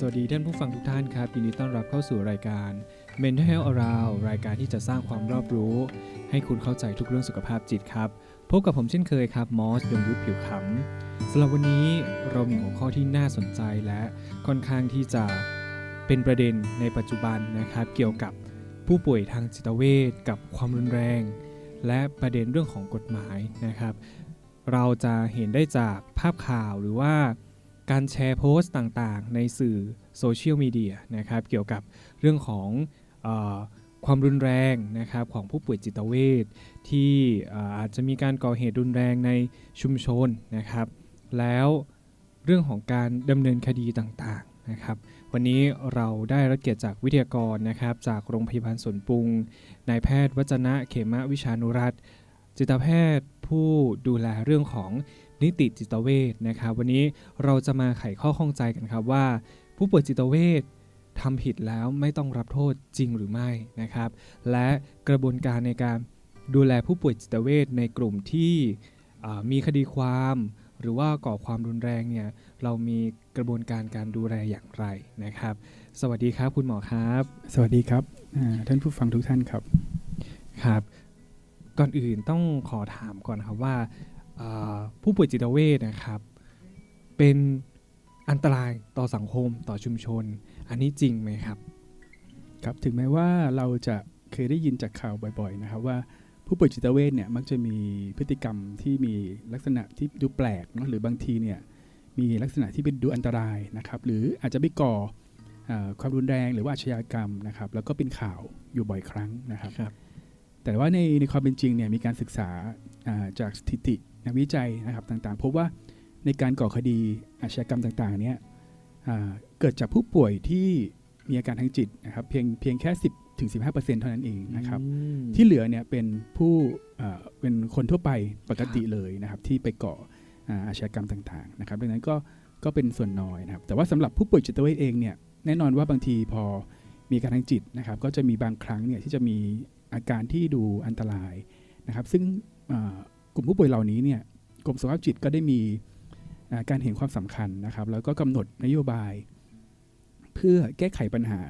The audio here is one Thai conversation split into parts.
สวัสดีท่านผู้ฟังทุกท่านครับยินดีต้อนรับเข้าสู่รายการ Mental Health Around รายการที่จะสร้างความรอบรู้ ให้คุณเข้าใจทุกเรื่องสุขภาพจิตครับพบกับผมเช่นเคยครับมอสยงยุทธผิวขำสำหรับวันนี้เรามีหัวข้อที่น่าสนใจและค่อนข้างที่จะเป็นประเด็นในปัจจุบันนะครับ เกี่ยวกับผู้ป่วยทางจิตเวชกับความรุนแรง และประเด็นเรื่องของกฎหมายนะครับ เราจะเห็นได้จากภาพข่าวหรือว่า การแชร์โพสต์ต่างๆ ในสื่อโซเชียลมีเดียนะครับเกี่ยวกับเรื่องของอความรุนแรงนะครับของผู้ป่วยจิตเวชที่อ่อาจจะมีการก่อเหตุรุนแรงในชุมชนนะครับ แล้วเรื่องของการดำเนินคดีต่างๆนะครับ วันนี้เราได้รับเกียรติจากวิทยากรนะครับ จากโรงพยาบาลสวนปรุงนายแพทย์วัจนะเขมะวิชานุรัตจิตแพทย์ผู้ดูแลเรื่องของ นิติจิตเวชนะครับ วันนี้เราจะมาไขข้อข้องใจกันครับว่า ผู้ป่วยจิตเวชทำผิดแล้วไม่ต้องรับโทษจริงหรือไม่นะครับ และกระบวนการในการดูแลผู้ป่วยจิตเวชในกลุ่มที่อ่ามีคดีความ หรือว่าก่อความรุนแรงเนี่ยเรามีกระบวนการการดูแลอย่างไรนะครับ สวัสดีครับคุณหมอครับ สวัสดีครับอ่าท่านผู้ฟังทุกท่านครับครับ ก่อนอื่นต้องขอถามก่อนครับว่าอ่า ผู้ป่วยจิตเวชนะครับ เป็นอันตรายต่อสังคมต่อชุมชน อันนี้จริงไหมครับ ครับถึงแม้ว่าเราจะเคยได้ยินจากข่าวบ่อยๆนะครับว่าผู้ป่วยจิตเวชเนี่ยมักจะมีพฤติกรรมที่มีลักษณะที่ดูแปลกเนอะหรือบางทีเนี่ยมีลักษณะที่เป็นดูอันตรายนะครับหรืออาจจะไปก่ออาความรุนแรงหรือว่าอาชญากรรมนะครับแล้วก็เป็นข่าวอยู่บ่อยครั้งนะครับครับแต่ว่าในในความเป็นจริงเนี่ยมีการศึกษาอ่าจากสถิตินักวิจัยนะครับต่างๆพบว่าในการก่อคดีอาชญากรรมต่างๆเนี่ยอ่าเกิดจากผู้ป่วยที่มีอาการทางจิตนะครับเพียงเพียงแค่ 10ถึง15%เท่านั้นเองนะครับอืมที่เหลือเนี่ยเป็นผู้อ่าเป็นคนทั่วไปปกติเลยนะครับที่ไปก่ออ่าอาชญากรรมต่างๆนะครับดังนั้นก็ก็เป็นส่วนน้อยนะครับแต่ว่าสำหรับผู้ป่วยจิตเวชเองเนี่ยแน่นอนว่าบางทีพอมีอาการทางจิตนะครับก็จะมีบางครั้งเนี่ยที่จะมีอาการที่ดูอันตรายนะครับซึ่งอ่า กลุ่มผู้ป่วยเหล่านี้เนี่ยกรมสุขภาพจิตก็ได้มีอ่าการเห็นความสำคัญนะครับ แล้วก็กำหนดนโยบาย เพื่อแก้ไขปัญหา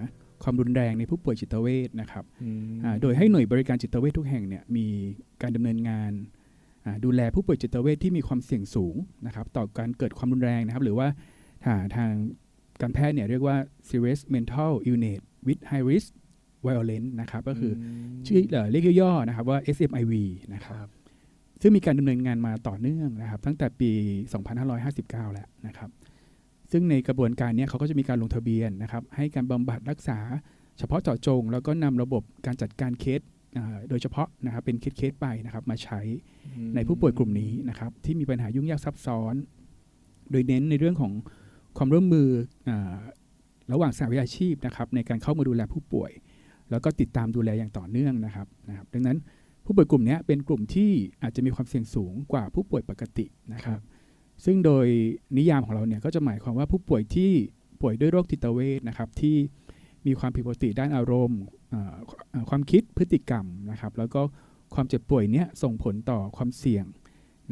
ความรุนแรงในผู้ป่วยจิตเวชนะครับอืมอ่าโดยให้หน่วยบริการจิตเวชทุกแห่งเนี่ยมีการดำเนินงานอ่าดูแลผู้ป่วยจิตเวชที่มีความเสี่ยงสูงนะครับ ต่อการเกิดความรุนแรงนะครับ หรือว่าทางทางการแพทย์เนี่ยเรียกว่า serious mental illness with high risk violence นะครับ ก็คืออชื่อเอ่อเรียกย่อๆนะครับว่า SMIV นะคครับรับ ซึ่งมีการดำเนินงานมาต่อเนื่องนะครับ ตั้งแต่ปี 2559 แล้วนะครับ ซึ่งในกระบวนการเนี้เขาก็จะมีการลงทะเบียนนะครับ ให้การบำบัดรักษาเฉพาะเจาะจง แล้วก็นำระบบการจัดการเคสอ่าโดยเฉพาะนะครับเป็นเคสเคสๆไปนะครับมาใช้ในผู้ป่วยกลุ่มนี้นะครับ ที่มีปัญหายุ่งยากซับซ้อน โดยเน้นในเรื่องของความร่วมมืออาระหว่างสหวิชาชีพนะครับ ในการเข้ามาดูแลผู้ป่วย แล้วก็ติดตามดูแลอย่างต่อเนื่องนะครับนะครับ ดังนั้น ผู้ป่วยกลุ่มเนี้ยเป็นกลุ่มที่อาจจะมีความเสี่ยงสูงกว่าผู้ป่วยปกตินะครับ ซึ่งโดยนิยามของเราเนี่ยก็จะหมายความว่าผู้ป่วยที่ป่วยด้วยโรคจิตเวชนะครับที่มีความผิดปกติด้านอารมณ์อ่าอ่าความคิดพฤติกรรมนะครับ แล้วก็ความเจ็บป่วยเนี้ยส่งผลต่อความเสี่ยง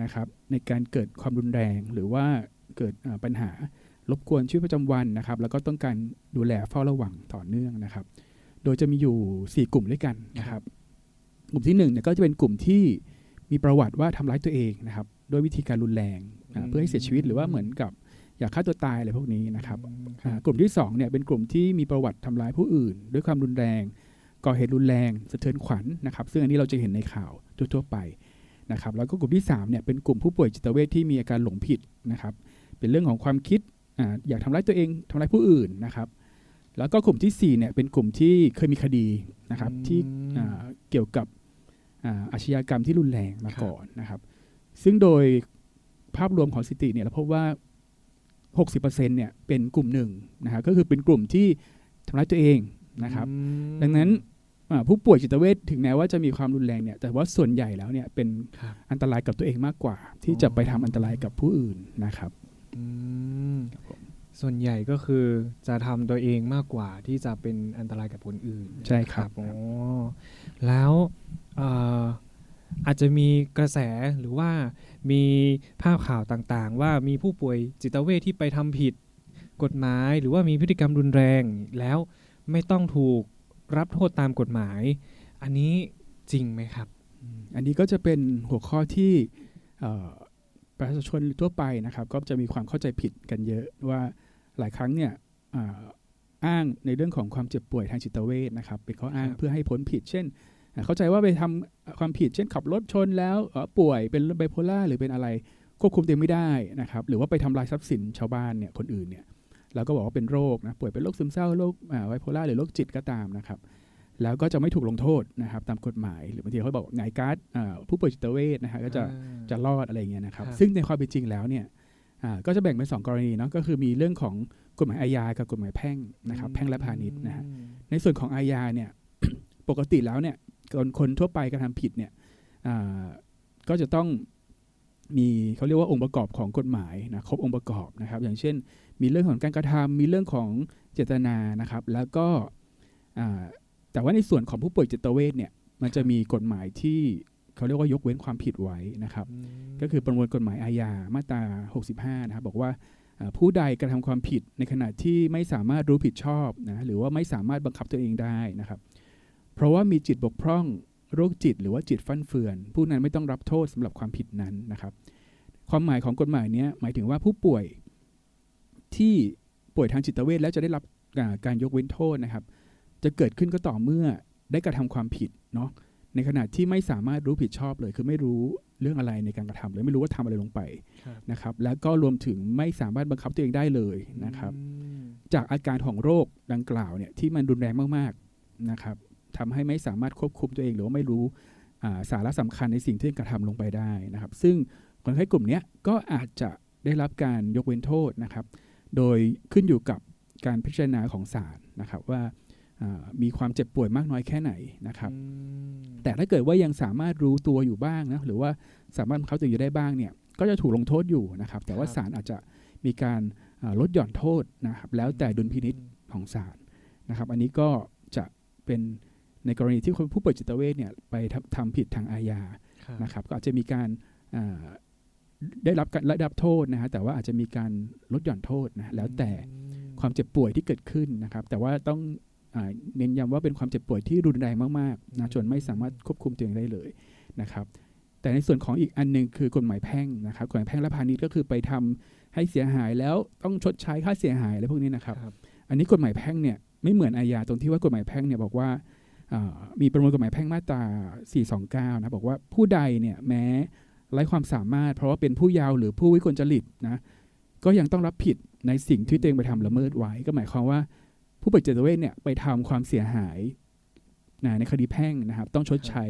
นะครับในการเกิดความรุนแรงหรือว่าเกิดอ่าปัญหารบกวนชีวิตประจำวันนะครับ แล้วก็ต้องการดูแลเฝ้าระวังต่อเนื่องนะครับ โดยจะมีอยู่ 4 กลุ่มด้วยกันนะครับ กลุ่มที่1เนี่ยก็จะเป็นกลุ่มที่มีประวัติว่าทำร้ายตัวเองนะครับด้วยวิธีการรุนแรงอ่าอืมเพื่อให้เสียชีวิตหรือว่าเหมือนกับอยากฆ่าตัวตายอะไรพวกนี้นะครับอืมคอ่ารับกลุ่มที่2เนี่ยเป็นกลุ่มที่มีประวัติทำร้ายผู้อื่น ด้วยความรุนแรงก่อเหตุรุนแรงสะเทือนขวัญนะครับ ซึ่งอันนี้เราจะเห็นในข่าวทั่วๆไปนะครับแล้วก็กลุ่มที่3เนี่ยเป็นกลุ่มผู้ป่วยจิตเวชที่มีอาการหลงผิดนะครับเป็นเรื่องของความคิดอาอยากทำร้ายตัวเองทำร้ายผู้อื่นนะครับ แล้วก็กลุ่มที่สี่เนี่ยเป็นกลุ่มที่เคยมีคดีนะครับอืมที่อ่าเกี่ยวกับอ่าอาชญากรรมที่รุนแรงมาครับก่อนนะครับ ซึ่งโดยภาพรวมของสถิติเนี่ยเราพบว่า 60%เนี่ยเป็นกลุ่มหนึ่งนะครับก็คือเป็นกลุ่มที่ทำร้ายตัวเองนะครับอืมดังนั้นอ่าผู้ป่วยจิตเวชถึงแม้ว่าจะมีความรุนแรงเนี่ยแต่ว่าส่วนใหญ่แล้วเนี่ยเป็นครับอันตรายกับตัวเองมากกว่า ที่อ๋อจะไปทำอันตรายกับผู้อื่นนะครับอืม ส่วนใหญ่ก็คือจะทำตัวเองมากกว่าที่จะเป็นอันตรายกับคนอื่นใช่ครับอ๋อแล้วเอ่ออาจจะมีกระแสหรือว่ามีภาพข่าวต่างๆ ว่ามีผู้ป่วยจิตเวชที่ไปทำผิดกฎหมาย หรือว่ามีพฤติกรรมรุนแรงแล้วไม่ต้องถูกรับโทษตามกฎหมาย อันนี้จริงไหมครับ อันนี้ก็จะเป็นหัวข้อที่เอ่อประชาชนทั่วไปนะครับ ก็จะมีความเข้าใจผิดกันเยอะว่า หลายครั้งเนี่ยอ่าอ้างในเรื่องของความเจ็บป่วยทางจิตเวชนะครับเป็นข้ออ้างครับเพื่อให้พ้นผิด เช่นอ่าเข้าใจว่าไปทำความผิดเช่นขับรถชนแล้วเอ่อป่วยเป็นไบโพล่าหรือเป็นอะไรควบคุมตัวเองไม่ได้นะครับ หรือว่าไปทำลายทรัพย์สินชาวบ้านเนี่ยคนอื่นเนี่ยแล้วก็บอกว่าเป็นโรคนะป่วยเป็นโรคซึมเศร้าโรคไบโพล่าหรือโรคจิตก็ตามนะครับ แล้วก็จะไม่ถูกลงโทษนะครับ ตามกฎหมาย หรือบางทีเขาบอกไงายการ์ดอ่าผู้ป่วยจิตเวชนะฮะก็จะอ่าจะรอดอะไรอย่างเงี้ยนะครับครับ ซึ่งในความเป็นจริงแล้วเนี่ยอ่า ก็จะแบ่งเป็นสองกรณีเนาะก็คือมีเรื่องของกฎหมายอาญากับกฎหมายแพ่งนะครับแพ่งและพาณิชย์นะฮะอืมในส่วนของอาญาเนี่ยปกติแล้วเนี่ยคนคนทั่วไปกระทำผิดเนี่ยอ่าก็จะต้องมีเขาเรียกว่าองค์ประกอบของกฎหมายนะครบองค์ประกอบนะครับ อย่างเช่น มีเรื่องของการกระทำมีเรื่องของเจตนานะครับ แล้วก็อ่าแต่ว่าในส่วนของผู้ป่วยจิตเวชเนี่ยมันจะมีกฎหมายที่ เขาเรียกว่ายกเว้นความผิดไว้นะครับอืมก็คือประมวลกฎหมายอาญามาตรา 65 นะครับ บอกว่าเอ่อผู้ใดกระทำความผิดในขณะที่ไม่สามารถรู้ผิดชอบนะหรือว่าไม่สามารถบังคับตัวเองได้นะครับ เพราะว่ามีจิตบกพร่องโรคจิต หรือว่าจิตฟั่นเฟือน ผู้นั้นไม่ต้องรับโทษสำหรับความผิดนั้นนะครับ ความหมายของกฎหมายเนี้ยหมายถึงว่าผู้ป่วยที่ป่วยทางจิตเวชแล้วจะได้รับอ่าการยกเว้นโทษนะครับ จะเกิดขึ้นก็ต่อเมื่อได้กระทำความผิดเนาะ ในขณะที่ไม่สามารถรู้ผิดชอบเลย คือไม่รู้เรื่องอะไรในการกระทำเลยไม่รู้ว่าทำอะไรลงไปครับนะครับ แล้วก็รวมถึงไม่สามารถบังคับตัวเองได้เลยนะครับอืมจากอาการของโรคดังกล่าวเนี่ยที่มันรุนแรงมากๆนะครับทำให้ไม่สามารถควบคุมตัวเองหรือว่าไม่รู้อ่าสาระสำคัญในสิ่งที่กระทำลงไปได้นะครับ ซึ่งคนไข้กลุ่มเนี้ยก็อาจจะได้รับการยกเว้นโทษนะครับ โดยขึ้นอยู่กับการพิจารณาของศาลนะครับว่าอ่า มีความเจ็บป่วยมากน้อยแค่ไหนนะครับอืมแต่ถ้าเกิดว่ายังสามารถรู้ตัวอยู่บ้างนะหรือว่าสามารถบังคับตัวเองอยู่ได้บ้างเนี่ย ก็จะถูกลงโทษอยู่นะครับ แต่ว่าศาลอาจจะมีการอ่าลดหย่อนโทษนะครับ แล้วแต่ดุลพินิษของศาลนะครับ อันนี้ก็จะเป็นในกรณีที่คนผู้ป่วยจิตเวชเนี่ยไปทำทำผิดทางอาญาครับนะครับ ก็อาจจะมีการอ่าได้รับการได้รับโทษนะฮะแต่ว่าอาจจะมีการลดหย่อนโทษนะแล้วแต่อืมความเจ็บป่วยที่เกิดขึ้นนะครับ แต่ว่าต้องอา เน้นย้ำว่าเป็นความเจ็บป่วยที่รุนแรงมากๆนะจนไม่สามารถควบคุมตัวเองได้เลยนะครับแต่ในส่วนของอีกอันหนึงคือกฎหมายแพ่งนะครับกฎหมายแพ่งและพาณิชย์ก็คือไปทำให้เสียหายแล้วต้องชดใช้ค่าเสียหายอะไรพวกนี้นะครับครับอันนี้กฎหมายแพ่งเนี่ยไม่เหมือนอาญาตรงที่ว่ากฎหมายแพ่งเนี่ยบอกว่าอ่ามีประมวลกฎหมายแพ่งมาตรา 429 นะบอกว่าผู้ใดเนี่ยแม้ไร้ความสามารถ เพราะว่าเป็นผู้เยาว์หรือผู้วิกลจริตนะก็ยังต้องรับผิดในสิ่งที่ตัวเองไปทำละเมิดไว้ ก็หมายความว่า ผู้ป่วยจิตเวชเนี่ยไปทำความเสียหายนะในคดีแพ่งนะครับ ต้องชดใช้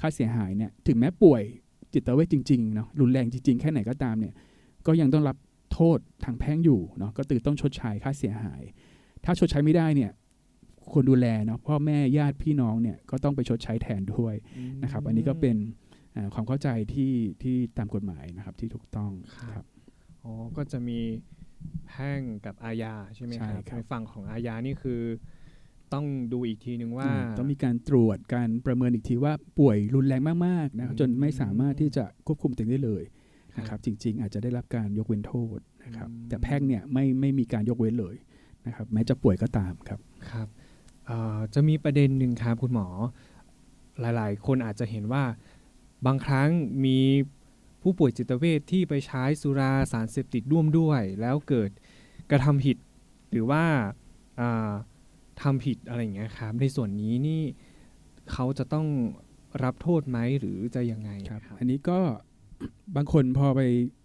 ค่าเสียหายเนี่ยถึงแม้ป่วยจิตเวชจริงๆเนาะรุนแรงจริง ๆ แค่ไหนก็ตามเนี่ยก็ยังต้องรับโทษทางแพ่งอยู่เนาะก็ตือต้องชดใช้ค่าเสียหาย ถ้าชดใช้ไม่ได้เนี่ยคนดูแลเนาะพ่อแม่ญาติพี่น้องเนี่ยก็ต้องไปชดใช้แทนด้วยนะครับ อันนี้ก็เป็นอ่าความเข้าใจที่ที่ตามกฎหมายนะครับที่ถูกต้องครับอ๋อก็จะมี แพ่งกับอาญาใช่ไหมใช่ครับครับ ในฝั่งของอาญานี่คือ ต้องดูอีกทีนึงว่าอืมต้องมีการตรวจการประเมินอีกทีว่าป่วยรุนแรงมากๆนะครับอืมจนไม่สามารถที่จะควบคุมตัวเองได้เลยครับนะครับ จริง ๆ อาจจะได้รับการยกเว้นโทษนะครับอืมแต่แพ่งเนี่ยไม่ไม่มีการยกเว้นเลยนะครับ แม้จะป่วยก็ตามครับครับเอ่อจะมีประเด็นหนึ่งครับคุณหมอ หลาย ๆ คนอาจจะเห็นว่าบางครั้งมี ผู้ป่วยจิตเวชที่ไปใช้สุราสารเสพติดร่วมด้วย แล้วเกิดกระทำผิด หรือว่าอ่าทำผิดอะไรอย่างเงี้ยครับ ในส่วนนี้นี่เขาจะต้องรับโทษไหมหรือจะยังไงครับครับอันนี้ก็บางคนพอไป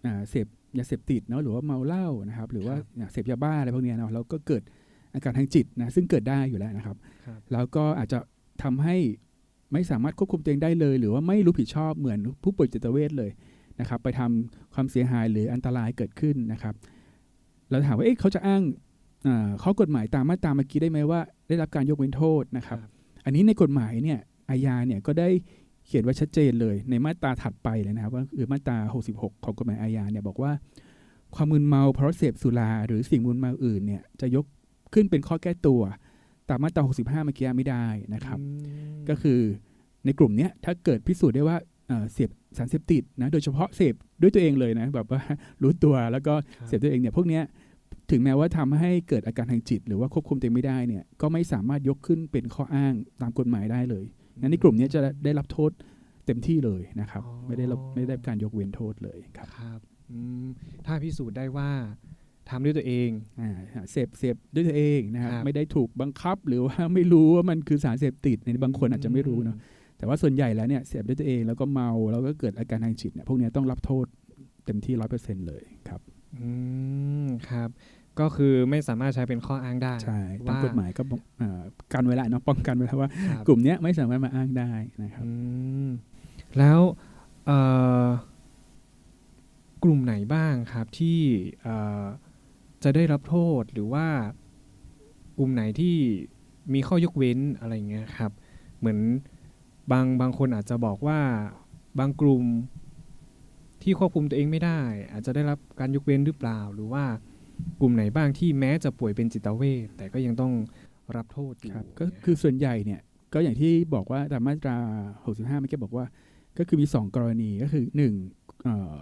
อ่าเสพยาเสพติดเนาะหรือว่าเมาเหล้านะครับ หรือว่าครับอ่าเสพยาบ้าอะไรพวกเนี้ยเนาะแล้วก็เกิดอาการทางจิตนะซึ่งเกิดได้อยู่แล้วนะครับครับแล้วก็อาจจะทำให้ไม่สามารถควบคุมตัวเองได้เลย หรือว่าไม่รู้ผิดชอบเหมือนผู้ป่วยจิตเวชเลย นะครับไปทำความเสียหายหรืออันตรายเกิดขึ้นนะครับ เราถามว่าเอ๊ะเขาจะอ้างอ่าข้อกฎหมายตามมาตราเมื่อกี้ได้ไหมว่า ได้รับการยกเว้นโทษนะครับ อันนี้ในกฎหมายเนี่ยอาญาเนี่ยก็ได้เขียนไว้ชัดเจนเลย ในมาตราถัดไปเลยนะครับว่าคือมาตรา 66 ของกฎหมายอาญาเนี่ยบอกว่า ความมึนเมาเพราะเสพสุราหรือสิ่งมึนเมาอื่นเนี่ยจะยกขึ้นเป็นข้อแก้ตัว ตามมาตรา 65 เมื่อกี้ไม่ได้นะครับอืมก็คือในกลุ่มเนี้ยถ้าเกิดพิสูจน์ได้ว่า เอ่อเสพสารเสพติดนะโดยเฉพาะเสพด้วยตัวเองเลยนะแบบว่ารู้ตัวแล้วก็ครับเสพตัวเองเนี่ยพวกเนี้ยถึงแม้ว่าทำให้เกิดอาการทางจิต หรือว่าควบคุมตัวเองไม่ได้เนี่ยก็ไม่สามารถยกขึ้นเป็นข้ออ้างตามกฎหมายได้เลยงั้นในกลุ่มเนี้ยจะได้รับโทษเต็มที่เลยนะครับอ๋อไม่ได้รับไม่ได้รับการยกเว้นโทษเลยครับครับอืมถ้าพิสูจน์ได้ว่าทำด้วยตัวเองอ่าเสพเสพด้วยตัวเองนะครับครับไม่ได้ถูกบังคับหรือว่าไม่รู้ว่ามันคือสารเสพติดในบางคนอาจจะไม่รู้เนาะ แต่ว่าส่วนใหญ่แล้วเนี่ยเสพด้วยตัวเองแล้วก็เมาแล้วก็เกิดอาการทางจิตเนี่ยพวกเนี้ยต้องรับโทษเต็มที่ร้อยเปอร์เซ็นต์เลยครับอืมครับก็คือไม่สามารถใช้เป็นข้ออ้างได้ใช่ตามว่ากฎหมายก็บอกอ่ากันไว้แล้วเนาะป้องกันไว้แล้วว่าครับกลุ่มเนี้ยไม่สามารถมาอ้างได้นะครับอืมแล้วเอ่อกลุ่มไหนบ้างครับที่เอ่อจะได้รับโทษหรือว่ากลุ่มไหนที่มีข้อยกเว้นอะไรเงี้ยครับ เหมือน บางบางคนอาจจะบอกว่าบางกลุ่มที่ควบคุมตัวเองไม่ได้ อาจจะได้รับการยกเว้นหรือเปล่า หรือว่ากลุ่มไหนบ้างที่แม้จะป่วยเป็นจิตเวชแต่ก็ยังต้องรับโทษอยู่ครับก็คือส่วนใหญ่เนี่ยก็อย่างที่บอกว่าตามมาตรา 65เมื่อกี้บอกว่า ก็คือมี 2 กรณีก็คือ1เอ่อ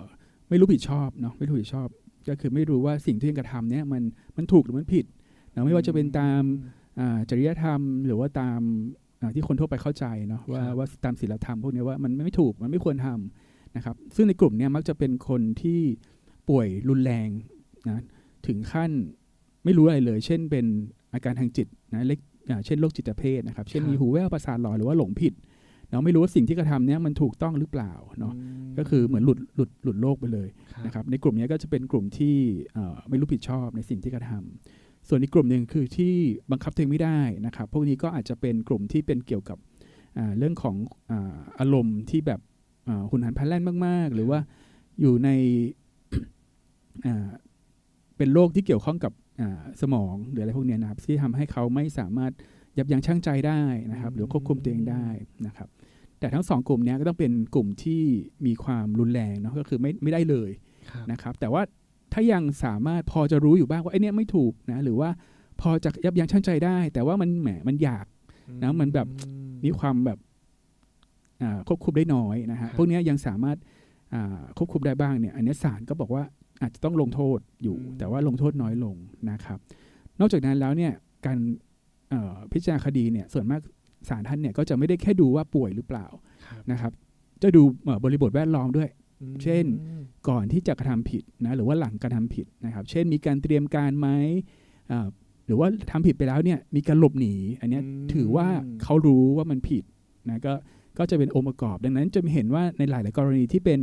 ไม่รู้ผิดชอบเนาะไม่รู้ผิดชอบ ก็คือไม่รู้ว่าสิ่งที่กระทำเนี่ยมันมันถูกหรือมันผิดนะไม่ว่าจะเป็นตามจริยธรรม หรือว่าตาม ที่คนทั่วไปเข้าใจเนาะว่าครับว่าตามศีลธรรมพวกเนี้ยว่ามันไม่ถูกมันไม่ควรทำนะครับ ซึ่งในกลุ่มเนี้ยมักจะเป็นคนที่ป่วยรุนแรงนะถึงขั้นไม่รู้อะไรเลย เช่นเป็นอาการทางจิตนะเล็กอ่าเช่นโรคจิตเภทนะครับ เช่นครับมีหูแว่วประสาทหลอนหรือว่าหลงผิดเนาะไม่รู้ว่าสิ่งที่กระทำเนี้ยมันถูกต้องหรือเปล่าเนาะมก็คือเหมือนหลุดหลุดหลุดโลกไปเลยครับนะครับในกลุ่มเนี้ยก็จะเป็นกลุ่มที่เอ่อไม่รู้ผิดชอบในสิ่งที่กระทำ ส่วนอีกกลุ่มหนึ่งคือที่บังคับตัวเองไม่ได้นะครับ พวกนี้ก็อาจจะเป็นกลุ่มที่เป็นเกี่ยวกับอ่าเรื่องของอาอารมณ์ที่แบบอ่าหุนหันพลันแล่นมาก ๆ หรือว่าอยู่ในอ่าเป็นโรคที่เกี่ยวข้องกับอ่าสมองหรืออะไรพวกเนี้ยนะครับ ที่ทำให้เขาไม่สามารถยับยั้งชั่งใจได้นะครับ หรือควบคุมตัวเองได้นะครับ แต่ทั้งสองกลุ่มเนี้ยก็ต้องเป็นกลุ่มที่มีความรุนแรงเนาะก็คือไม่ไม่ได้เลยครับนะครับ แต่ว่า ถ้ายังสามารถพอจะรู้อยู่บ้างว่าไอ้เนี้ยไม่ถูกนะหรือว่าพอจะยับยั้งชั่งใจได้ แต่ว่ามันแหมมันอยากนะมันแบบอืมีความแบบอ่าควบคุมได้น้อยนะฮะครับพวกเนี้ยยังสามารถอ่าควบคุมได้บ้างเนี่ยอันเนี้ยศาลก็บอกว่าอาจจะต้องลงโทษอยู่ แต่ว่าลงโทษน้อยลงนะครับ นอกจากนั้นแล้วเนี่ยการเอ่อพิจารณาคดีเนี่ยส่วนมากศาลท่านเนี่ยก็จะไม่ได้แค่ดูว่าป่วยหรือเปล่าครับนะครับ จะดูเอ่อบริบทแวดล้อมด้วยอืม เช่นก่อนที่จะกระทำผิดนะหรือว่าหลังกระทำผิดนะครับ เช่นมีการเตรียมการไหมอ่าหรือว่าทำผิดไปแล้วเนี่ยมีการหลบหนี อันเนี้ยมถือว่าเขารู้ว่ามันผิดนะก็ก็จะเป็นองค์ประกอบ ดังนั้นจะเห็นว่าในหลาย ๆ กรณีที่เป็น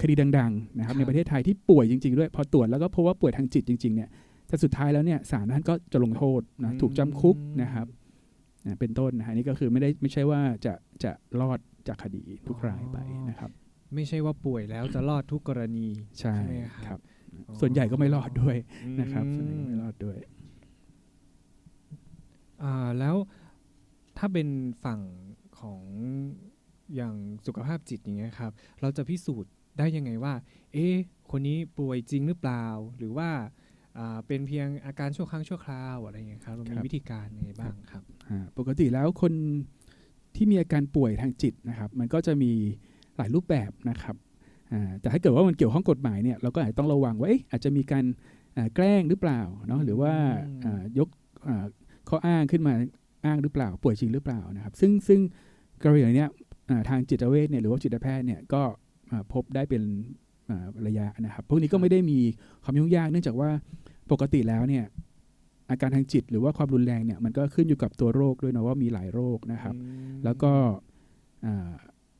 คดีดัง ๆ นะครับครับ ในประเทศไทยที่ป่วยจริง ๆ ด้วยพอตรวจแล้วก็พบว่าป่วยทางจิตจริง ๆ เนี่ยแต่สุดท้ายแล้วเนี่ยศาลท่านก็จะลงโทษนะถูกจำคุกนะครับนะเป็นต้นนะฮะนี่ก็คือไม่ได้ไม่ใช่ว่าจะจะรอดจากคดีทุกรายไปนะครับ ไม่ใช่ว่าป่วยแล้วจะรอดทุกกรณีใช่ใช่ไหมครับครับอ๋อส่วนใหญ่ก็ไม่รอดด้วยอืมนะครับ ส่วนใหญ่ก็ไม่รอดด้วยอ่าแล้วถ้าเป็นฝั่งของอย่างสุขภาพจิตอย่างเงี้ยครับ เราจะพิสูจน์ได้ยังไงว่า เอ๊ะคนนี้ป่วยจริงหรือเปล่า หรือว่าอ่าเป็นเพียงอาการชั่วครั้งชั่วคราวอะไรอย่างเงี้ยครับเรามีครับวิธีการยังไงบ้างครับอ่าปกติแล้วคนที่มีอาการป่วยทางจิตนะครับ มันก็จะมี หลายรูปแบบนะครับอ่าแต่ถ้าเกิดว่ามันเกี่ยวข้องกฎหมายเนี่ยเราก็อาจจะต้องระวังว่าเอ๊ะอาจจะมีการอ่าแกล้งหรือเปล่าเนาะหรือว่าอืมอ่ายกอ่าข้ออ้างขึ้นมาอ้างหรือเปล่า ป่วยจริงหรือเปล่านะครับ ซึ่งซึ่งกรณีเนี้ยอ่าทางจิตเวชเนี่ยหรือว่าจิตแพทย์เนี่ยก็อ่าพบได้เป็นอ่าระยะนะครับ พวกนี้ก็ไม่ได้มีความยุ่งยาก เนื่องจากว่าปกติแล้วเนี่ยอาการทางจิตหรือว่าความรุนแรงเนี่ยมันก็ขึ้นอยู่กับตัวโรคด้วยนะว่ามีหลายโรคนะครับอืมแล้วก็อ่า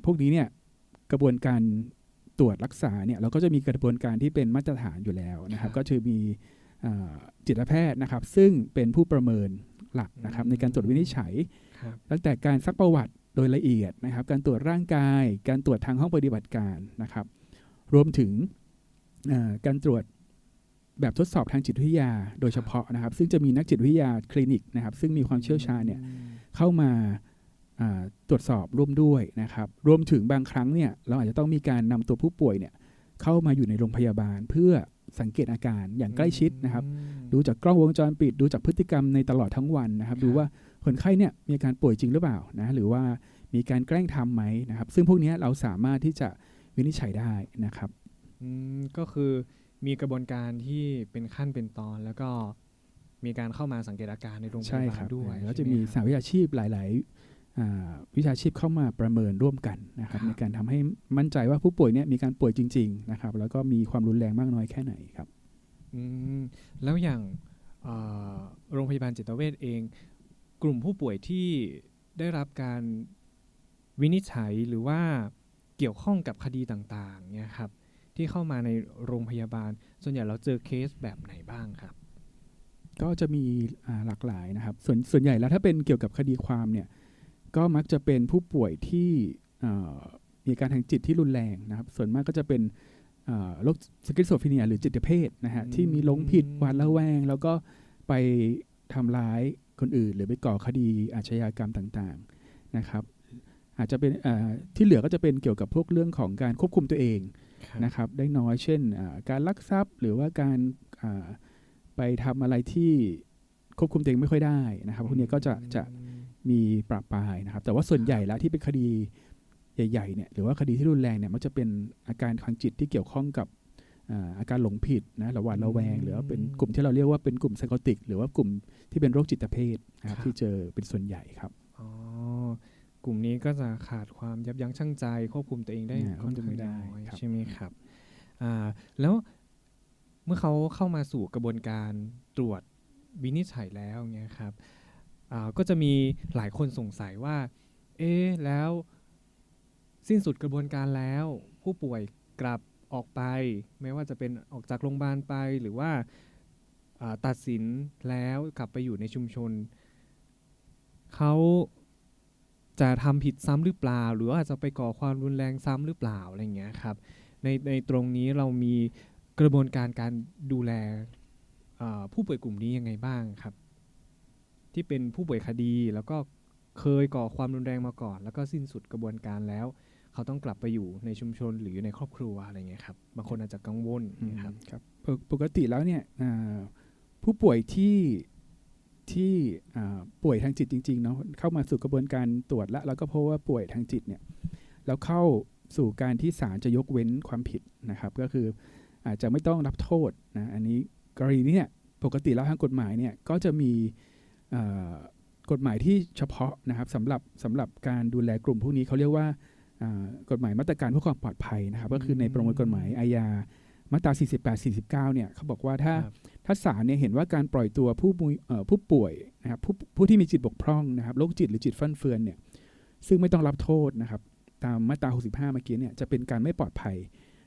พวกนี้เนี่ย กระบวนการตรวจรักษาเนี่ยเราก็จะมีกระบวนการที่เป็นมาตรฐานอยู่แล้วนะครับ ก็คือมีอ่าจิตแพทย์นะครับ ซึ่งเป็นผู้ประเมินหลักนะครับ ในการตรวจวินิจฉัยครับตั้งแต่การซักประวัติโดยละเอียดนะครับ การตรวจร่างกาย การตรวจทางห้องปฏิบัติการนะครับ รวมถึงอ่าการตรวจแบบทดสอบทางจิตวิทยาโดยเฉพาะนะครับ ซึ่งจะมีนักจิตวิทยาคลินิกนะครับ ซึ่งมีความเชี่ยวชาญเนี่ยอืมเข้ามาอ่า ตรวจสอบร่วมด้วยนะครับ รวมถึงบางครั้งเนี่ยเราอาจจะต้องมีการนำตัวผู้ป่วยเนี่ยเข้ามาอยู่ในโรงพยาบาลเพื่อสังเกตอาการอย่างใกล้ชิดนะครับอืมดูจากกล้องวงจรปิด ดูจากพฤติกรรมในตลอดทั้งวันนะครับครับ ดูว่าคนไข้เนี่ยมีอาการป่วยจริงหรือเปล่านะหรือว่ามีการแกล้งทำไหมนะครับ ซึ่งพวกเนี้ยเราสามารถที่จะวินิจฉัยได้นะครับอืมก็คือมีกระบวนการที่เป็นขั้นเป็นตอนแล้วก็มีการเข้ามาสังเกตอาการในโรงพใช่ยาบาครัลบด้วย แล้วจะใช่ไหมีครับสาวิชาชีพหลายๆอ่า วิชาชีพเข้ามาประเมินร่วมกันนะครับครับในการทำให้มั่นใจว่าผู้ป่วยเนี่ยมีการป่วยจริงๆนะครับแล้วก็มีความรุนแรงมากน้อยแค่ไหนครับอืมแล้วอย่างเอ่อโรงพยาบาลจิตเวชเอง กลุ่มผู้ป่วยที่ได้รับการวินิจฉัยหรือว่าเกี่ยวข้องกับคดีต่างๆเนี่ยครับที่เข้ามาในโรงพยาบาล ส่วนใหญ่เราเจอเคสแบบไหนบ้างครับ ก็จะมีอ่าหลากหลายนะครับส่วนส่วนใหญ่แล้วถ้าเป็นเกี่ยวกับคดีความเนี่ย ก็มักจะเป็นผู้ป่วยที่เอ่อมีอาการทางจิตที่รุนแรงนะครับ ส่วนมากก็จะเป็นเอ่อโรคสกิสโซฟรีเนีย หรือจิตเภทนะฮะอืมที่มีหลงผิดหวาดระแวง แล้วก็ไปทำร้ายคนอื่น หรือไปก่อคดีอาชญากรรมต่างๆนะครับ อาจจะเป็นอ่าที่เหลือก็จะเป็นเกี่ยวกับพวกเรื่องของการควบคุมตัวเองนะครับได้น้อยเช่นอ่าการลักทรัพย์หรือว่าการอ่าไปทำอะไรที่ควบคุมตัวเองไม่ค่อยได้นะครับพวกนี้ก็จะจะ มีปรับปรายนะครับ แต่ว่าส่วนใหญ่แล้วที่เป็นคดีใหญ่ๆเนี่ยหรือว่าคดีที่รุนแรงเนี่ยมันจะเป็นอาการทางจิตที่เกี่ยวข้องกับอ่าอาการหลงผิดนะหรือหวาดระแวง หรือว่าเป็นกลุ่มที่เราเรียกว่าเป็นกลุ่มไซโคติก หรือว่ากลุ่มที่เป็นโรคจิตเภทนะครับที่เจอเป็นส่วนใหญ่ครับอ๋อกลุ่มนี้ก็จะขาดความยับยั้งชั่งใจควบคุมตัวเองได้อ่าค่อนควบคุมข้างไม่ได้น้อยครับใช่ไหมครับอ่าแล้วเมื่อเขาเข้ามาสู่กระบวนการตรวจวินิจฉัยแล้วเนี่ยครับอ่า ก็จะมีหลายคนสงสัยว่า เอ๊แล้วสิ้นสุดกระบวนการแล้ว ผู้ป่วยกลับออกไป ไม่ว่าจะเป็นออกจากโรงพยาบาลไปหรือว่าาตัดสินแล้วกลับไปอยู่ในชุมชน เขาจะทำผิดซ้ำหรือเปล่า หรือว่าอาจจะไปก่อความรุนแรงซ้ำหรือเปล่าอะไรเงี้ยครับในในตรงนี้เรามีกระบวนการการดูแลผู้ป่วยกลุ่มนี้ยังไงบ้างครับ ที่เป็นผู้ป่วยคดี แล้วก็เคยก่อความรุนแรงมาก่อน แล้วก็สิ้นสุดกระบวนการแล้ว เขาต้องกลับไปอยู่ในชุมชนหรืออยู่ในครอบครัวอะไรเงี้ยครับบางคนอาจจะกังวลนะครับครับปกติแล้วเนี่ยผู้ป่วยที่ที่ป่วยทางจิตจริงๆเนาะเข้ามาสู่กระบวนการตรวจแล้วแล้วก็พบว่าป่วยทางจิตเนี่ยแล้วเข้าสู่การที่ศาลจะยกเว้นความผิดนะครับ ก็คืออาจจะไม่ต้องรับโทษนะอันนี้กรณีนี้เนี่ยปกติแล้วทางกฎหมายเนี่ยก็จะมี กฎหมายที่เฉพาะนะครับสำหรับสำหรับการดูแลกลุ่มพวกนี้เขาเรียกว่าอ่ากฎหมายมาตรการเพื่อความปลอดภัยนะครับ ก็คือในประมวลกฎหมายอาญามาตรา 48 49 เนี่ยเขาบอกว่าถ้าครับถ้าศาลเนี่ยเห็นว่าการปล่อยตัวผู้มุยเอ่อผู้ป่วยนะครับผู้ผู้ที่มีจิตบกพร่องนะครับโรคจิตหรือจิตฟั่นเฟือนเนี่ยซึ่งไม่ต้องรับโทษนะครับ ตามมาตรา 65 เมื่อกี้เนี่ยจะเป็นการไม่ปลอดภัย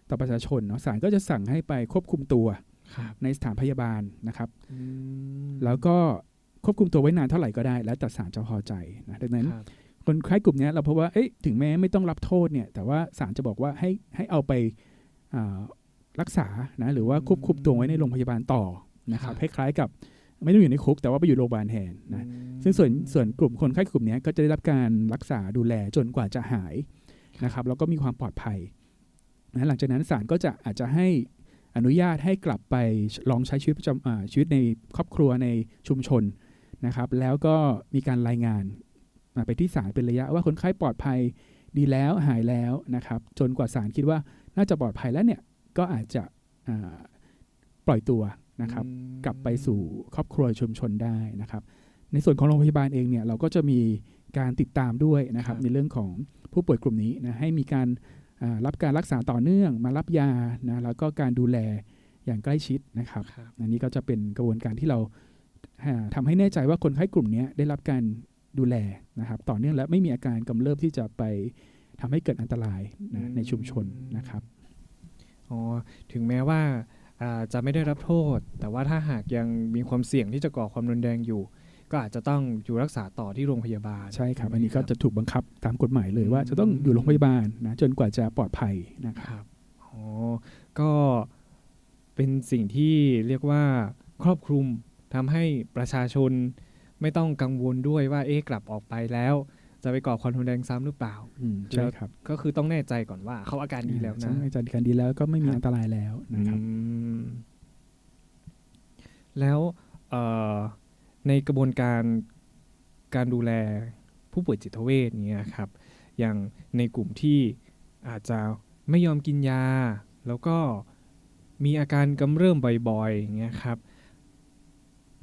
ต่อประชาชนเนาะศาลก็จะสั่งให้ไปควบคุมตัวครับในสถานพยาบาลนะครับอืมแล้วก็ ควบคุมตัวไว้นานเท่าไหร่ก็ได้ แล้วแต่ศาลจะพอใจนะดังนั้นครับคนไข้กลุ่มเนี้ยเราพบว่าเอ๊ะถึงแม้ไม่ต้องรับโทษเนี่ย แต่ว่าศาลจะบอกว่าให้ให้เอาไปอ่ารักษานะหรือว่าควบคุมตัวไว้ในโรงพยาบาลต่อนะครับคล้ายๆกับไม่ต้องอยู่ในคุก แต่ว่าไปอยู่โรงพยาบาลแทนนะอืมซึ่งส่วนส่วนกลุ่มคนไข้กลุ่มเนี้ยก็จะได้รับการรักษาดูแลจนกว่าจะหายนะครับแล้วก็มีความปลอดภัยนะหลังจากนั้นศาลก็จะอาจจะให้อนุญาตให้กลับไปลองใช้ชีวิตประจำอ่าชีวิตในครอบครัวในชุมชน นะครับ แล้วก็มีการรายงานมาไปที่ศาลเป็นระยะว่าคนไข้ปลอดภัยดีแล้วหายแล้วนะครับ จนกว่าศาลคิดว่าน่าจะปลอดภัยแล้วเนี่ยก็อาจจะอ่าปล่อยตัวนะครับอืมกลับไปสู่ครอบครัวชุมชนได้นะครับ ในส่วนของโรงพยาบาลเองเนี่ยเราก็จะมีการติดตามด้วยนะครับ ในเรื่องของผู้ป่วยกลุ่มนี้นะให้มีการอ่ารับการรักษาต่อเนื่องมารับยานะแล้วก็การดูแลอย่างใกล้ชิดนะครับครับอันนี้ก็จะเป็นกระบวนการที่เรา อ่าทำให้แน่ใจว่าคนไข้กลุ่มเนี้ยได้รับการดูแลนะครับ ต่อเนื่องและไม่มีอาการกำเริบที่จะไปทำให้เกิดอันตรายนะในชุมชนนะครับอ๋อถึงแม้ว่าอ่าจะไม่ได้รับโทษ แต่ว่าถ้าหากยังมีความเสี่ยงที่จะก่อความรุนแรงอยู่ ก็อาจจะต้องอยู่รักษาต่อที่โรงพยาบาล ใช่ครับไหมอันนี้ก็จะถูกบังคับตามกฎหมายเลยว่าจะต้องอยู่โรงพยาบาลนะจนกว่าจะปลอดภัยนะครับครับอ๋อก็เป็นสิ่งที่เรียกว่าครอบคลุม ทำให้ประชาชนไม่ต้องกังวลด้วยว่าเอ๊ะกลับออกไปแล้ว จะไปก่อความรุนแรงซ้ำหรือเปล่าอืมใช่ครับ ก็คือต้องแน่ใจก่อนว่าเขาอาการดีแล้วนะใช่จัดการดีแล้วก็ไม่มีครับอันตรายแล้วนะครับอืมแล้วเอ่อในกระบวนการการดูแลผู้ป่วยจิตเวชเนี่ยครับ อย่างในกลุ่มที่อาจจะไม่ยอมกินยา แล้วก็มีอาการกำเริบบ่อยๆอย่างเงี้ยครับ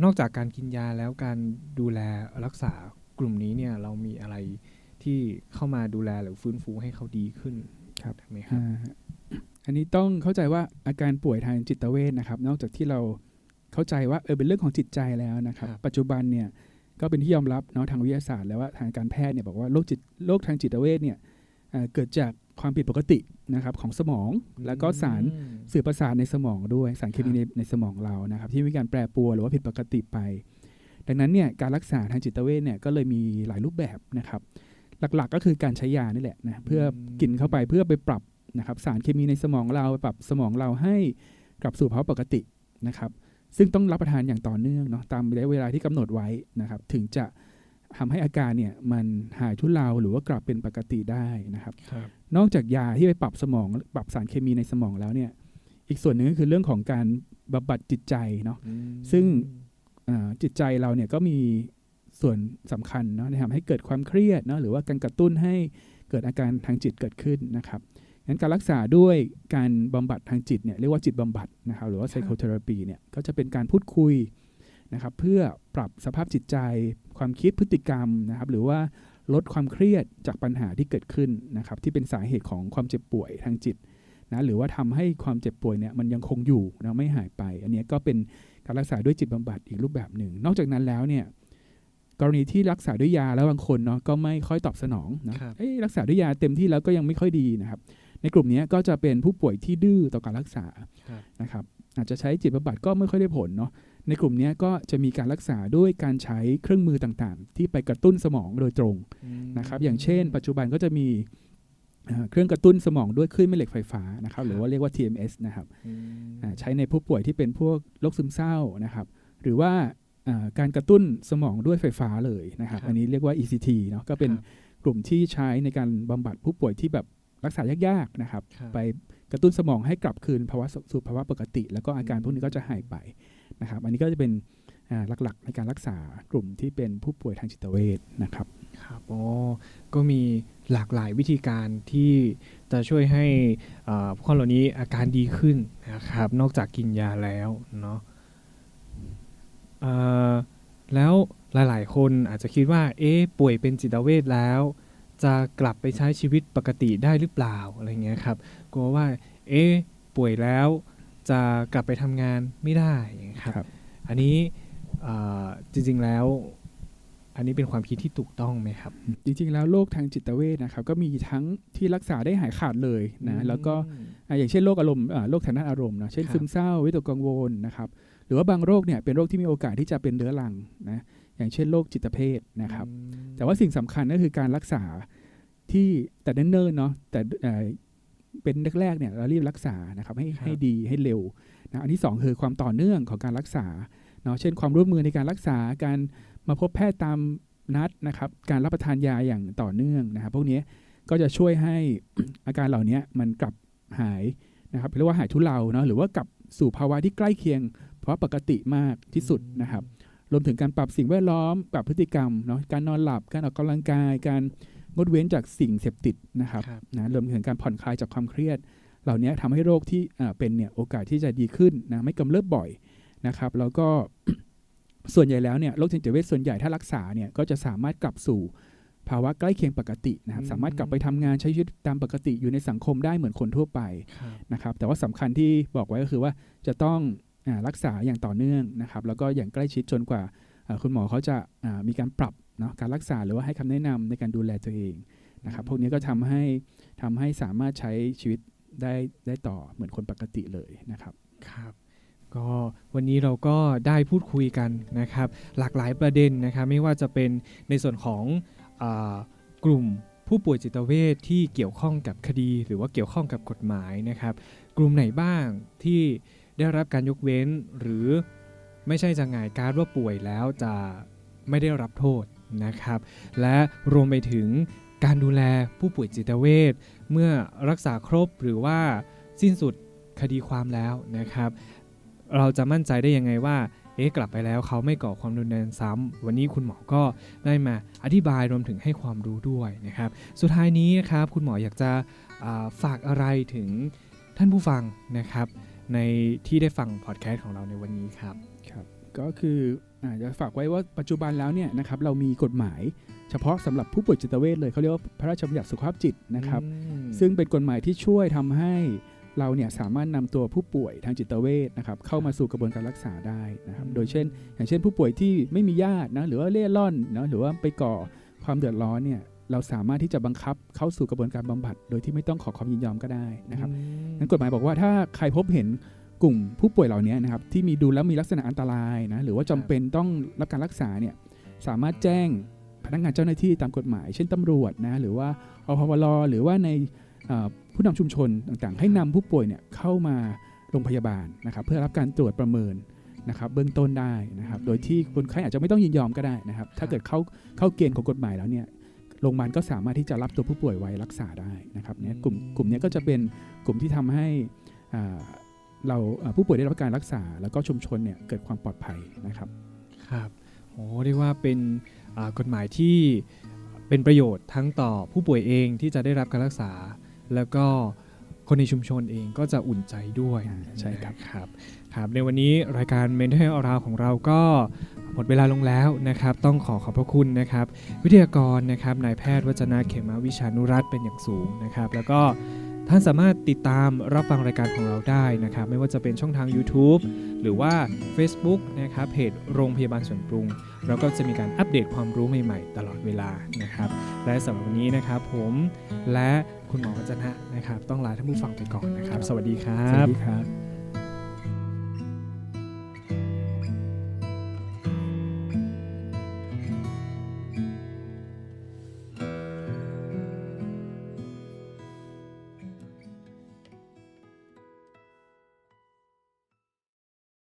นอกจากการกินยาแล้วการดูแลรักษากลุ่มนี้เนี่ยเรามีอะไรที่เข้ามาดูแลหรือฟื้นฟูให้เขาดีขึ้นครับไหมครับอ่าอันนี้ต้องเข้าใจว่าอาการป่วยทางจิตเวชนะครับ นอกจากที่เราเข้าใจว่าเออเป็นเรื่องของจิตใจแล้วนะครับครับ ปัจจุบันเนี่ยก็เป็นที่ยอมรับเนาะทางวิทยาศาสตร์แล้วว่าทางการแพทย์เนี่ยบอกว่าโรคจิตโรคทางจิตเวชเนี่ยเอ่อเกิดจาก ความผิดปกตินะครับของสมอง แล้วก็สารอืมสื่อประสาทในสมองด้วยสารเคมีในในสมองเรานะครับที่มีการแปรปรวนหรือว่าผิดปกติไป ดังนั้นเนี่ยการรักษาทางจิตเวชเนี่ยก็เลยมีหลายรูปแบบนะครับ หลักๆก็คือการใช้ยานี่แหละนะเพื่อกินเข้าไปเพื่อไปปรับนะครับสารเคมีในสมองเราไปปรับสมองเราให้กลับสู่ภาวะปกตินะครับซึ่งต้องรับประทานอย่างต่อเนื่องเนาะตามระยะเวลาที่กำหนดไว้นะครับถึงจะทำให้อาการเนี่ยมันหายทุเลาหรือว่ากลับเป็นปกติได้นะครับครับ นอกจากยาที่ไปปรับสมองปรับสารเคมีในสมองแล้วเนี่ยอีกส่วนหนึ่งก็คือเรื่องของการบำบัดจิตใจเนาะอืมซึ่งอ่าจิตใจเราเนี่ยก็มีส่วนสำคัญเนาะในทำให้เกิดความเครียดเนาะหรือว่าการกระตุ้นให้เกิดอาการทางจิตเกิดขึ้นนะครับงั้นการรักษาด้วยการบำบัดทางจิตเนี่ยเรียกว่าจิตบำบัดนะครับหรือว่า psychotherapy เนี่ยก็จะเป็นการพูดคุยนะครับเพื่อปรับสภาพจิตใจ ความคิดพฤติกรรมนะครับหรือว่า ลดความเครียดจากปัญหาที่เกิดขึ้นนะครับที่เป็นสาเหตุของความเจ็บป่วยทางจิตนะหรือว่าทำให้ความเจ็บป่วยเนี่ยมันยังคงอยู่นะไม่หายไป อันเนี้ยก็เป็นการรักษาด้วยจิตบำบัดอีกรูปแบบหนึ่ง นอกจากนั้นแล้วเนี่ยกรณีที่รักษาด้วยยาแล้วบางคนเนาะก็ไม่ค่อยตอบสนองนะครับเอ้ยรักษาด้วยยาเต็มที่แล้วก็ยังไม่ค่อยดีนะครับ ในกลุ่มเนี้ยก็จะเป็นผู้ป่วยที่ดื้อต่อการรักษาครับนะครับ อาจจะใช้จิตบำบัดก็ไม่ค่อยได้ผลเนาะ ในกลุ่มเนี้ยก็จะมีการรักษาด้วยการใช้เครื่องมือต่างๆ ที่ไปกระตุ้นสมองโดยตรงอืมนะครับอย่างเช่น ปัจจุบันก็จะมีเอ่อเครื่องกระตุ้นสมองด้วยคลื่นแม่เหล็กไฟฟ้านะครับหรือว่าเรียกว่า TMS นะครับอืมอ่าใช้ในผู้ป่วยที่เป็นพวกโรคซึมเศร้านะครับ หรือว่าอ่าการกระตุ้นสมองด้วยไฟฟ้าเลยนะครับ อันนี้เรียกว่า ECT เนาะก็เป็นครับกลุ่มที่ใช้ในการบำบัดผู้ป่วยที่แบบรักษายากๆนะครับครับ ไปกระตุ้นสมองให้กลับคืนภาวะสู่ภาวะปกติ แล้วก็อาการพวกนี้ก็จะหายไป นะครับ อันนี้ก็จะเป็นหลักๆ ในการรักษากลุ่มที่เป็นผู้ป่วยทางจิตเวชนะครับครับโอ้ก็มีหลากหลายวิธีการที่จะช่วยให้อ่าพวกเหล่านี้อาการดีขึ้นนะครับ นอกจากกินยาแล้วเนาะแล้วหลายๆ คนอาจจะคิดว่า เอ๊ะป่วยเป็นจิตเวชแล้ว จะกลับไปใช้ชีวิตปกติได้หรือเปล่าอะไรเงี้ยครับกลัวว่า เอ๊ะป่วยแล้ว จะกลับไปทำงานไม่ได้อย่างเงี้ยครับครับอันนี้อ่าจริงๆแล้ว อันนี้เป็นความคิดที่ถูกต้องไหมครับ จริงๆแล้วโรคทางจิตเวชนะครับ ก็มีทั้งที่รักษาได้หายขาดเลยนะแล้วก็อะอย่างเช่นโรคอารมณ์อ่าโรคทางด้านอารมณ์เนอะเช่นครับซึมเศร้าวิตกกังวลนะครับหรือว่าบางโรคเนี่ยเป็นโรคที่มีโอกาสที่จะเป็นเรื้อรังนะอย่างเช่นโรคจิตเภทนะครับอืมแต่ว่าสิ่งสำคัญก็คือการรักษาที่แต่เนิ่นๆเนาะแต่ เอ่อเป็นแรกๆเนี่ยเรารีบรักษานะครับให้ให้ดีให้เร็วนะอันที่สองคือความต่อเนื่องของการรักษาเนาะเช่นความร่วมมือในการรักษาการมาพบแพทย์ตามนัดนะครับการรับประทานยาอย่างต่อเนื่องนะครับพวกนี้ก็จะช่วยให้อาการเหล่านี้มันกลับหายนะครับเรียกว่าหายทุเลาเนาะหรือว่ากลับสู่ภาวะที่ใกล้เคียงภาวะปกติมากที่สุดนะครับ รวมถึงการปรับสิ่งแวดล้อม ปรับพฤติกรรมเนาะการนอนหลับการออกกำลังกายการ งดเว้นจากสิ่งเสพติดนะครับครับนะรวมถึงการผ่อนคลายจากความเครียด เหล่านี้ทำให้โรคที่อ่าเป็นเนี่ยโอกาสที่จะดีขึ้นนะไม่กำเริบบ่อยนะครับ แล้วก็ส่วนใหญ่แล้วเนี่ยโรคทางจิตเวชส่วนใหญ่ถ้ารักษาเนี่ยก็จะสามารถกลับสู่ภาวะใกล้เคียงปกตินะครับอืมสามารถกลับไปทำงานใช้ชีวิตตามปกติอยู่ในสังคมได้เหมือนคนทั่วไปครับนะครับแต่ว่าสำคัญที่บอกไว้ก็คือว่าจะต้องอารักษาอย่างต่อเนื่องนะครับแล้วก็อย่างใกล้ชิดจนกว่าอ่าคุณหมอเขาจะอ่ามีการปรับ เนาะการรักษาหรือว่าให้คำแนะนำในการดูแลตัวเองนะครับพวกนี้ก็ทำให้ทำให้สามารถใช้ชีวิตได้ได้ต่อเหมือนคนปกติเลยนะครับครับก็วันนี้เราก็ได้พูดคุยกันนะครับ หลากหลายประเด็นนะครับไม่ว่าจะเป็นในส่วนของอากลุ่มผู้ป่วยจิตเวชที่เกี่ยวข้องกับคดี หรือว่าเกี่ยวข้องกับกฎหมายนะครับ กลุ่มไหนบ้างที่ได้รับการยกเว้น หรือไม่ใช่จะหงายการดว่าป่วยแล้วจะไม่ได้รับโทษ นะครับ และรวมไปถึงการดูแลผู้ป่วยจิตเวชเมื่อรักษาครบหรือว่าสิ้นสุดคดีความแล้วนะครับ เราจะมั่นใจได้ยังไงว่าเอ๊ะกลับไปแล้วเขาไม่ก่อความรุนแรงซ้ำวันนี้คุณหมอก็ได้มาอธิบายรวมถึงให้ความรู้ด้วยนะครับ สุดท้ายนี้นะครับคุณหมออยากจะาฝากอะไรถึงท่านผู้ฟังนะครับ ในที่ได้ฟังพอดแคสต์ของเราในวันนี้ครับครับ ก็คือ จะฝากไว้ว่าปัจจุบันแล้วเนี่ยนะครับเรามีกฎหมาย เฉพาะสำหรับผู้ป่วยจิตเวชเลยเขาเรียกว่าพระราชบัญญัติสุขภาพจิตนะครับอืมซึ่งเป็นกฎหมายที่ช่วยทำให้เราเนี่ยสามารถนำตัวผู้ป่วยทางจิตเวชนะครับเข้ามาสู่กระบวนการรักษาได้นะครับ โดยเช่น อย่างเช่นผู้ป่วยที่ไม่มีญาตินะหรือว่าเล่ร่อนนะหรือว่าไปก่อความเดือดร้อนเนี่ยเราสามารถที่จะบังคับเข้าสู่กระบวนการบำบัด โดยที่ไม่ต้องขอความยินยอมก็ได้นะครับอืมนั้นกฎหมายบอกว่าถ้าใครพบเห็น กลุ่มผู้ป่วยเหล่านี้นะครับที่มีดูแล้วมีลักษณะอันตรายนะหรือว่าจำเป็นต้องรับการรักษาเนี่ยสามารถแจ้งพนักงานเจ้าหน้าที่ตามกฎหมาย เช่นตำรวจนะหรือว่าอพวรหรือว่าในผู้นำชุมชนต่างๆ ให้นำผู้ป่วยเนี่ยเข้ามาโรงพยาบาลนะครับเพื่อรับการตรวจประเมินนะครับเบื้องต้นได้นะครับโดยที่คนไข้อาจจะไม่ต้องยินยอมก็ได้นะครับ ถ้าเกิดเข้าเข้าเกณฑ์ของกฎหมายแล้วเนี่ยโรงพยาบาลก็สามารถที่จะรับตัวผู้ป่วยไว้รักษาได้นะครับเนี่ยกลุ่มกลุ่มนี้ก็จะเป็นกลุ่มที่ทำให้อ่า เราอ่าผู้ป่วยได้รับการรักษา แล้วก็ชุมชนเนี่ยเกิดความปลอดภัยนะครับครับโอ้เรียกว่าเป็นอ่ากฎหมายที่เป็นประโยชน์ทั้งต่อผู้ป่วยเองที่จะได้รับการรักษา แล้วก็คนในชุมชนเองก็จะอุ่นใจด้วยอ่าใช่ครับครับครับในวันนี้รายการ Mental Health Around ของเราก็หมดเวลาลงแล้วนะครับ ต้องขอขอบพระคุณนะครับ วิทยากรนะครับนายแพทย์วัจนาเขมาวิชานุรัตน์เป็นอย่างสูงนะครับ แล้วก็ ท่านสามารถติดตามรับฟังรายการของเราได้นะครับ ไม่ว่าจะเป็นช่องทาง YouTube หรือว่า Facebook นะครับเพจโรงพยาบาลสวนปรุง เราก็จะมีการอัปเดตความรู้ใหม่ๆ ตลอดเวลานะครับ และสำหรับวันนี้นะครับผมและคุณหมอวัจนะนะครับ ต้องลาท่านผู้ฟังไปก่อนนะครับ สวัสดีครัสวัสดีครับ